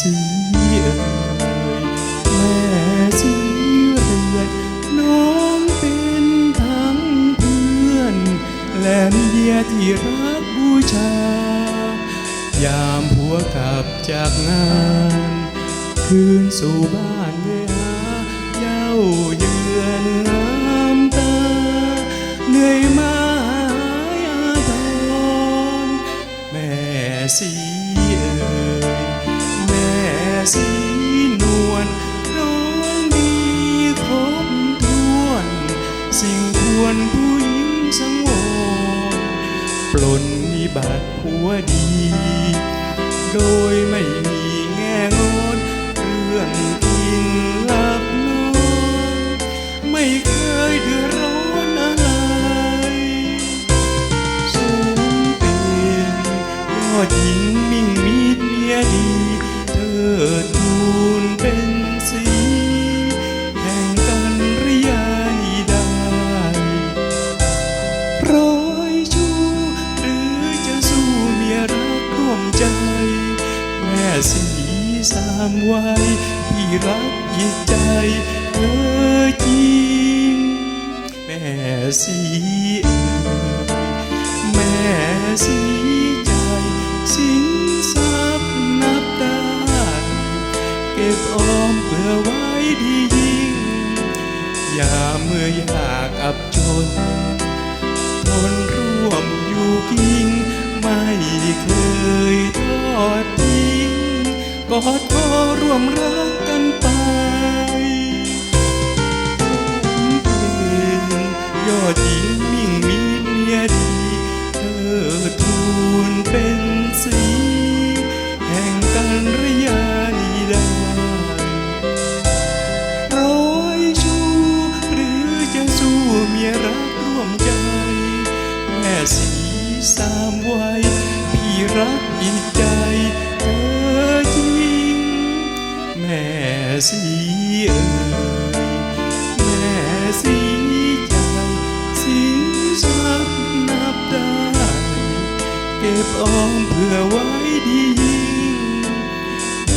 สีเอยแม่สีเรือนน้องเป็นทั้งเพื่อนแหลมเยียที่รักบูชา ยามหัวกลับจากงาน คืนสู่บ้านเวหาเย้าเยือนน้ำตาเหนื่อยมาหายอาทรแม่สี สีนวลน้องดีครบถ้วน สิ่งควรผู้หญิงสังวรปลนนิบัติผัวดี โดยไม่มีแง่งอนเรื่องกินหลับนอนไม่เคยเดือดร้อนอะไรสมเป็นยอดหญิงมิ่งมีดเมียดี ทูลเป็นสีแห่งกันริยานีได้ร้อยชูหรือจะสู้เมียรักร่วมใจ แม่สีสามวัยพี่รักอีกใจเธอจริงแม่สีเอ๋ยแม่สี ย่าเมื่อยากอับจนทนร่วมอยู่กิงไม่เคยทอดทิ้งกอดคอร่วมรัก สีสามวัยพี่รักอีกใจเธอจริง แม่สีเอ๋ยแม่สีใจสินทรัพย์นับได้ เก็บออมเพื่อไว้ดียิ่ง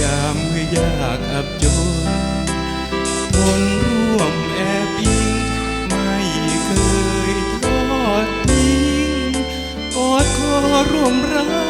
ยามเมื่อยากอับจนทนร่ วมรัก